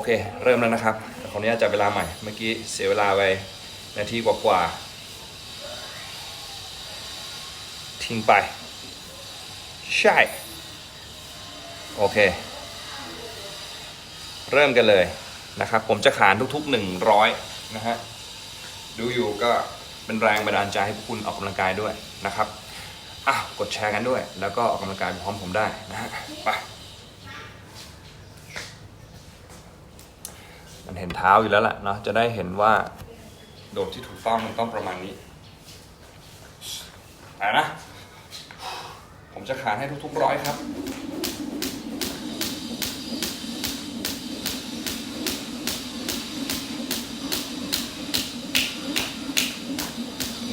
อเค เริ่มแล้วนะครับขออนุญาตจับเวลาใหม่ เมื่อกี้เสียเวลาไปนาทีกว่าๆทิ้งไป ใช่ โอเค เริ่มกันเลยนะครับ ผมจะขานทุกๆ 100 นะฮะ ดูอยู่ก็เป็นแรงบันดาลใจให้พวกคุณออกกำลังกายด้วยนะครับอะกดแชร์กันด้วย แล้วก็ออกกำลังกายพร้อมผมได้นะฮะ ไป มัน เห็นเท้าอยู่แล้วแหละเนาะจะได้เห็นว่าโดดที่ถูกต้องมันต้องประมาณนี้ไปนะ ผมจะขานให้ทุกๆร้อยครับ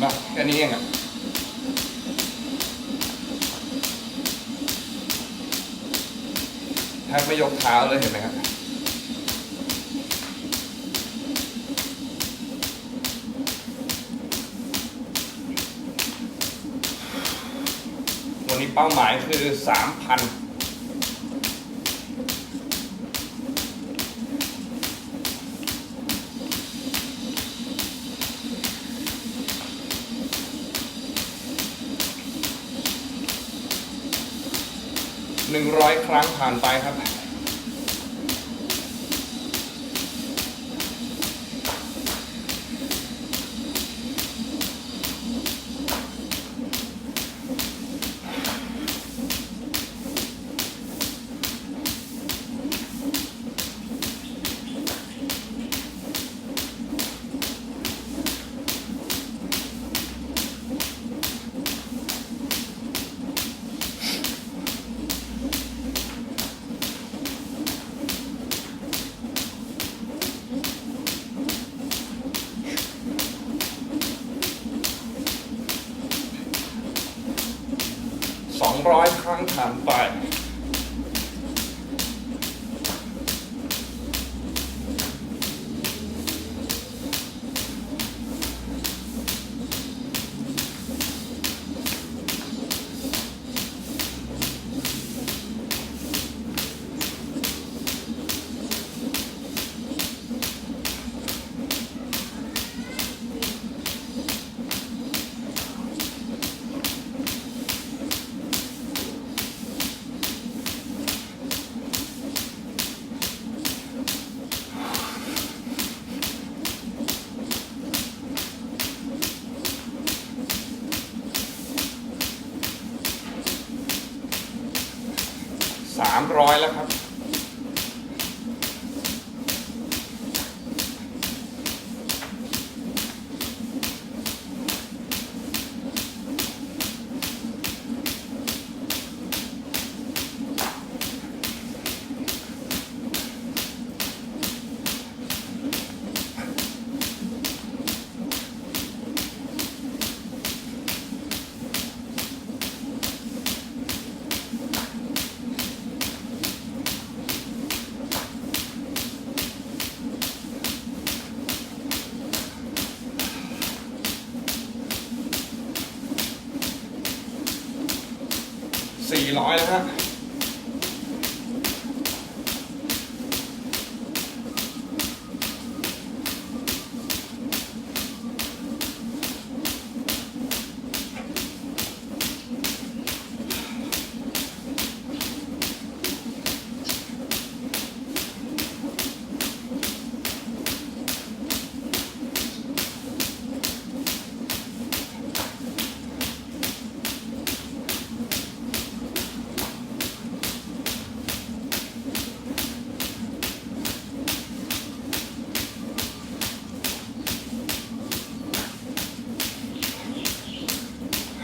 มาแค่นี้เองอะแทบไม่ยกเท้าเลยเห็นไหมครับ เป้าหมายคือ3,000 100ครั้งผ่านไปครับ ร้อยแล้วครับ 400แล้วฮะ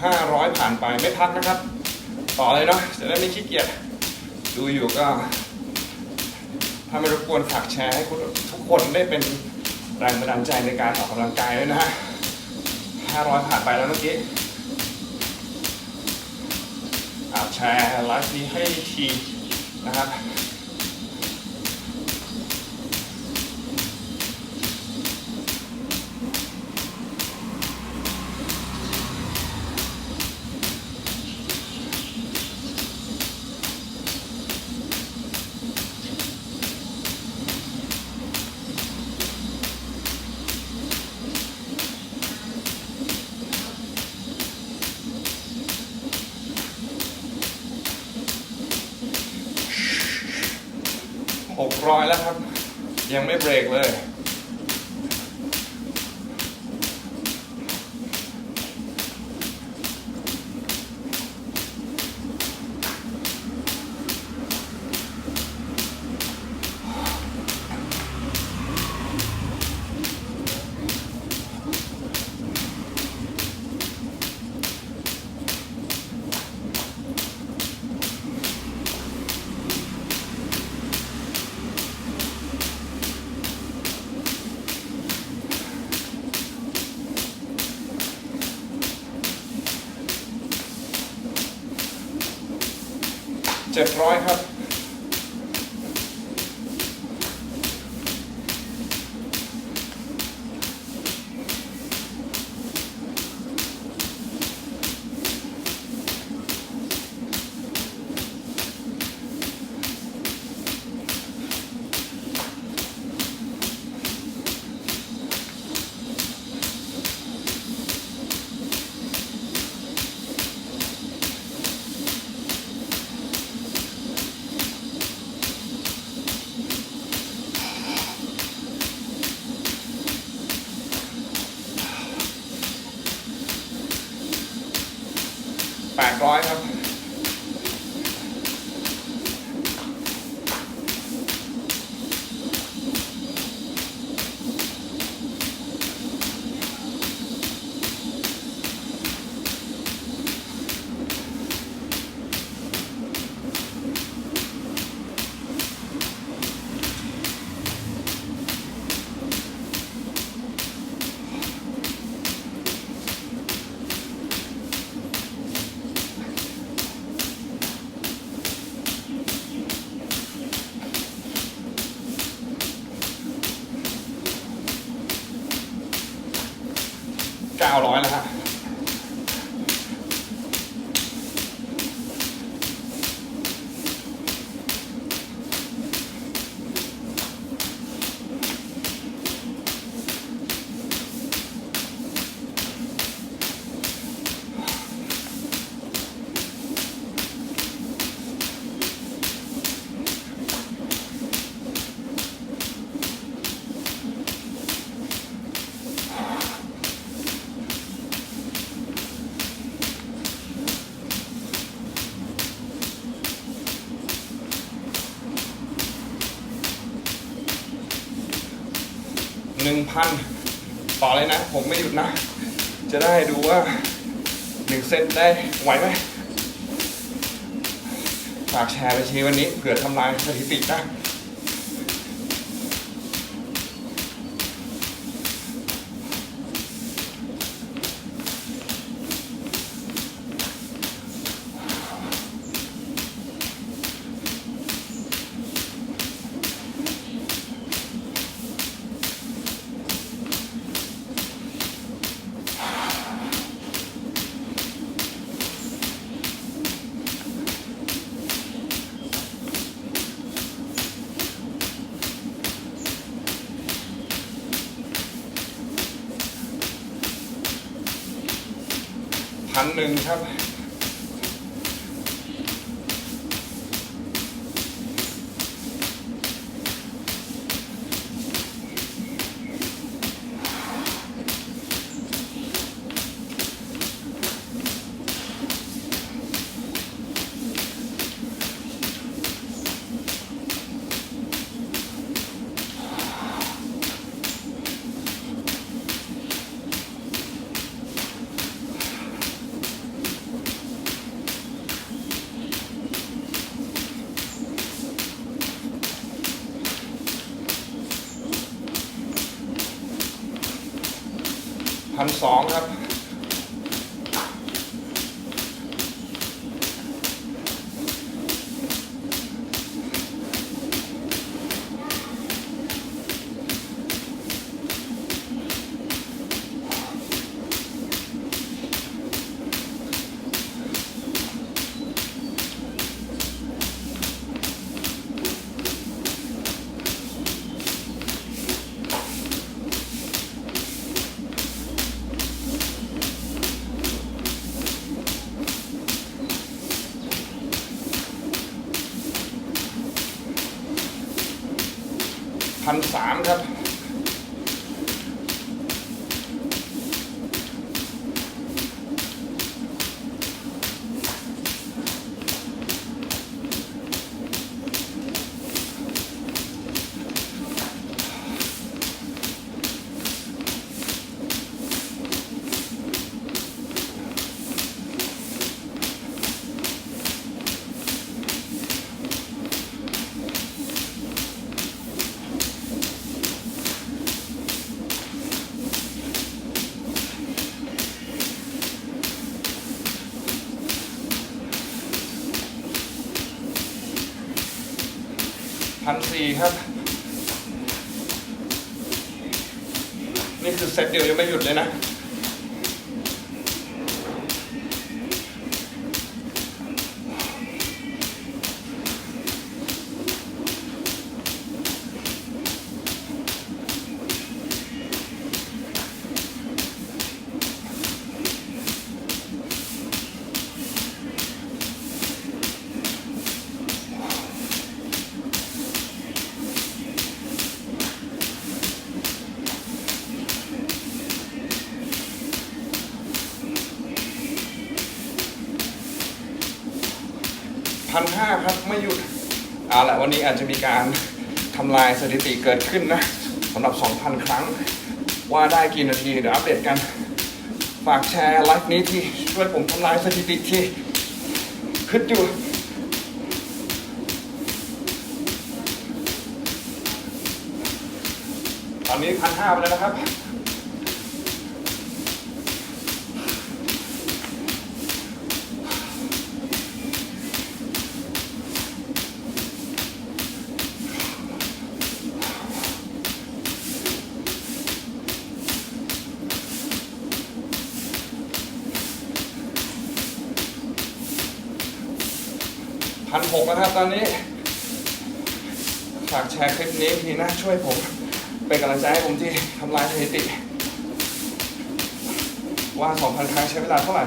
500 ผ่านไปไม่พักนะครับ ต่อเลยเนาะจะได้ไม่ขี้เกียจดูอยู่ก็ถ้าไม่รบกวนฝากแชร์ให้ทุกคนได้เป็นแรงบันดาลใจในการออกกำลังกายด้วยนะฮะ500 ผ่านไปแล้วเมื่อกี้อ่าแชร์ไลฟ์นี้ให้ทีนะครับ ร้อยแล้วครับ ยังไม่เบรกเลย เจ็ดร้อยครับ 900แล้วฮะ หนึ่งพันต่อเลยนะ ผมไม่หยุดนะ จะได้ดูว่าหนึ่งเซตได้ไหวไหมฝากแชร์ไปชีวันนี้เผื่อทำลายสถิตินะ นหนึ่งครับ พันสามครับีครับ นี่คือเซตเดียวยังไม่หยุดเลยนะ พันห้าครับไม่หยุดเอาละวันนี้อาจจะมีการทำลายสถิติเกิดขึ้นนะสำหรับ 2,000 ครั้ง ว่าได้กี่นาที เดี๋ยวอัปเดตกัน ฝากแชร์ไลฟ์นี้ที่ช่วยผมทำลายสถิติที่ขึ้นอยู่ตอนนี้พันห้าไปแล้วนะครับ พันหกนะครับตอนนี้ ฝากแชร์คลิปนี้ทีนะช่วยผม เป็นกำลังใจให้ผมที่ทำลายสถิติ ว่า 2,000 ครั้งใช้เวลาเท่าไหร่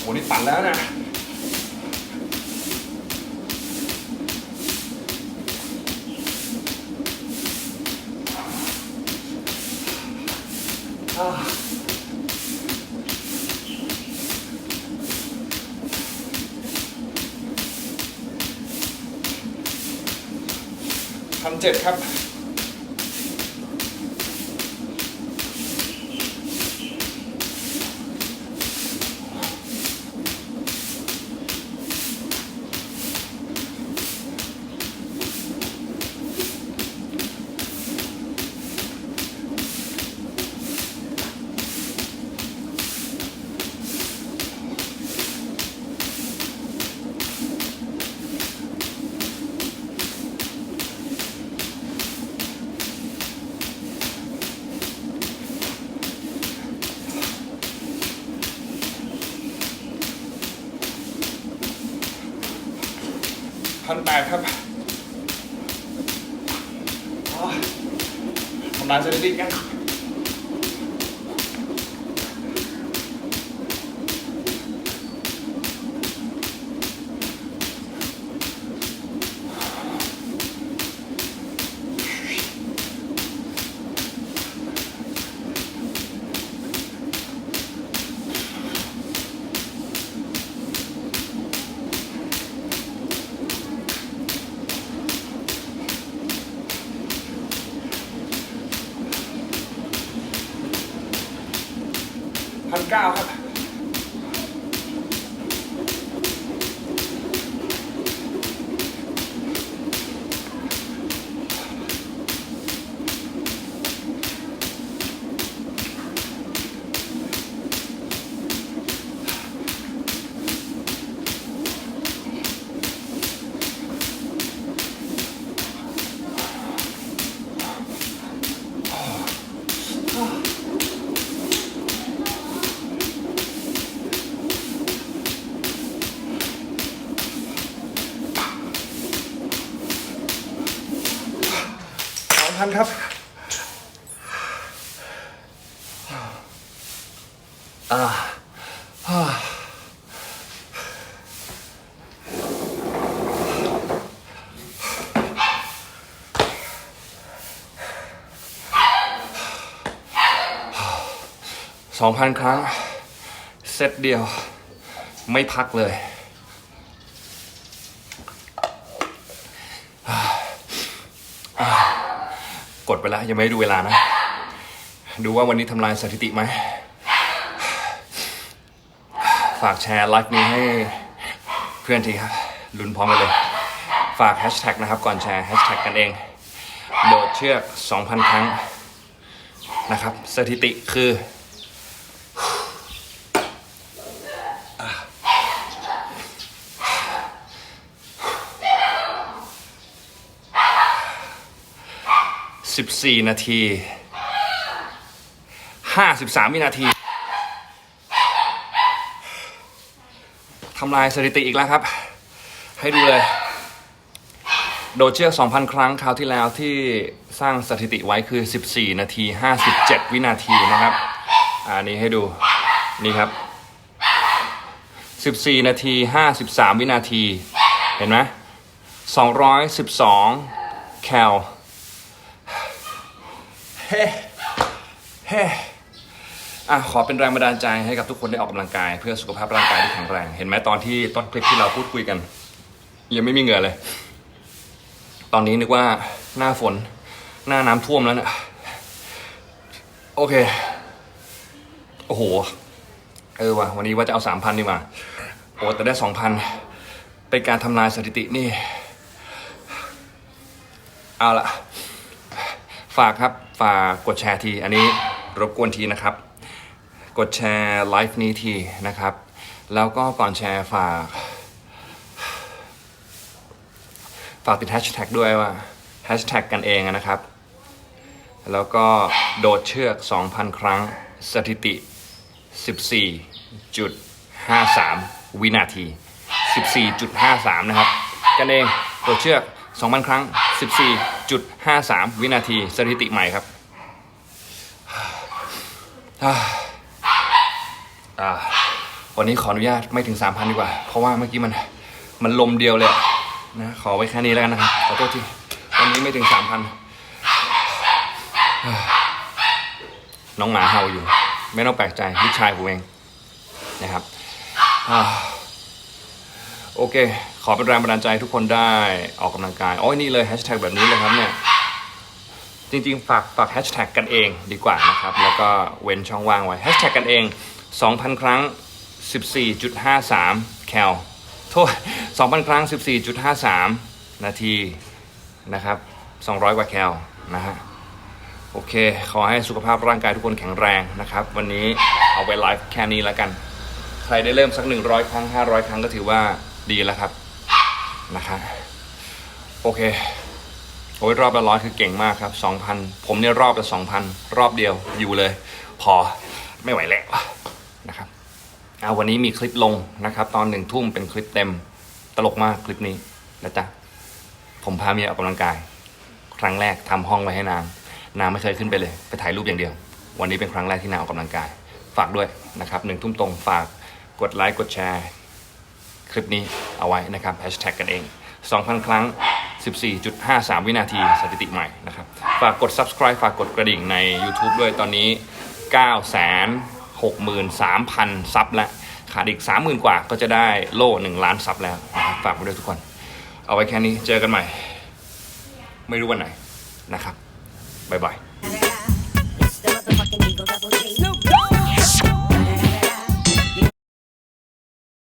โหนี่ปั่นแล้วนะ ทำเจ็ดครับ แตกครับทำลายสถิติกัน สองพันครั้ง เซตเดียว ไม่พักเลย กดไปแล้ว ยังไม่ดูเวลานะ ดูว่าวันนี้ทำลายสถิติไหม ฝากแชร์ไลฟ์นี้ให้เพื่อนทีครับลุ้นพร้อมกันเลย ฝากแฮชแท็กนะครับ ก่อนแชร์แฮชแท็กกันเอง โดดเชือก 2,000 ครั้งนะครับ สถิติคือ 14 นาที 53 วินาที ทำลายสถิติอีกแล้วครับ ให้ดูเลย โดดเชือก 2,000 ครั้งคราวที่แล้วที่สร้างสถิติไว้คือ 14 นาที 57 วินาทีนะครับ อันนี้ให้ดูนี่ครับ 14 นาที 53 วินาที เห็นไหม212 แคลเฮ้เฮ้ อะขอเป็นแรงบันดาลใจให้กับทุกคนได้ออกกำลังกาย เพื่อสุขภาพร่างกายที่แข็งแรง เห็นไหมตอนที่ต้นคลิปที่เราพูดคุยกัน ยังไม่มีเหงื่อเลย ตอนนี้นึกว่าหน้าฝน หน้าน้ำท่วมแล้วเนะี่ยโอเค โอ้โห เออว่ะวันนี้ว่าจะเอาสามพันดีกว่าโอ้แต่ได้สองพันเป็นการทำลายสถิตินี่ เอาละฝากครับ ฝากกดแชร์ที อันนี้รบกวนทีนะครับ กดแชร์ไลฟ์นี้ทีนะครับ แล้วก็ก่อนแชร์ฝาก ฝากติดแฮชแท็กด้วยว่าแฮชแท็กกันเองนะครับ แล้วก็โดดเชือก 2,000 ครั้งสถิติ 14.53 วินาที 14.53 นะครับ กันเองโดดเชือก 2,000 ครั้ง 14.53 วินาที สถิติใหม่ครับ วันนี้ขออนุญาตไม่ถึง 3,000 ดีกว่า เพราะว่าเมื่อกี้มันมันลมเดียวเลยนะ ขอไว้แค่นี้แล้วกันนะครับขอโทษที วันนี้ไม่ถึง 3,000 น้องหมาเห่าอยู่ ไม่ต้องแปลกใจลูกชายผมเองนะครับอโอเค ขอเป็นแรงบันดาลใจทุกคนได้ออกกำลังกาย โอ้ยนี่เลยแฮชแท็กแบบนี้เลยครับเนี่ยจริงๆ ฝากฝากแฮชแท็กกันเองดีกว่านะครับ แล้วก็เว้นช่องว่างไว้แฮชแท็กกันเอง 2,000 ครั้ง 14.53 แคล โทษ 2,000 ครั้ง 14.53 นาทีนะครับ 200 กว่าแคลนะฮะ โอเค ขอให้สุขภาพร่างกายทุกคนแข็งแรงนะครับ วันนี้เอาไปไลฟ์แค่นี้แล้วกัน ใครได้เริ่มสัก 100 ครั้ง 500 ครั้งก็ถือว่าดีแล้วครับนะครับโอเคโอ้ยรอบละร้อยคือเก่งมากครับ 2,000 ผมเนี่ยรอบละ2,000 รอบเดียวอยู่เลย พอไม่ไหวแล้ว นะครับเอาวันนี้มีคลิปลงนะครับ ตอนหนึ่งทุ่มเป็นคลิปเต็มตลกมากคลิปนี้นะจ๊ะผมพาเมียออกกำลังกาย ครั้งแรกทำห้องไว้ให้นางนางไม่เคยขึ้นไปเลย ไปถ่ายรูปอย่างเดียว วันนี้เป็นครั้งแรกที่นางออกกำลังกาย ฝากด้วยนะครับหนึ่งทุ่มตรงฝากกดไลค์กดแชร์ คลิปนี้เอาไว้นะครับแฮชแท็กกันเอง 2,000 ครั้ง 14.53 วินาทีสถิติใหม่นะครับ ฝากกด subscribe ฝากกดกระดิ่งใน YouTube ด้วยตอนนี้ 63,000 ซับแล้วขาดอีก 30,000 กว่าก็จะได้โล่ 1 ล้านซับแล้วนะครับฝากไว้ด้วยทุกคน เอาไว้แค่นี้เจอกันใหม่ ไม่รู้วันไหนนะครับบ๊ายบาย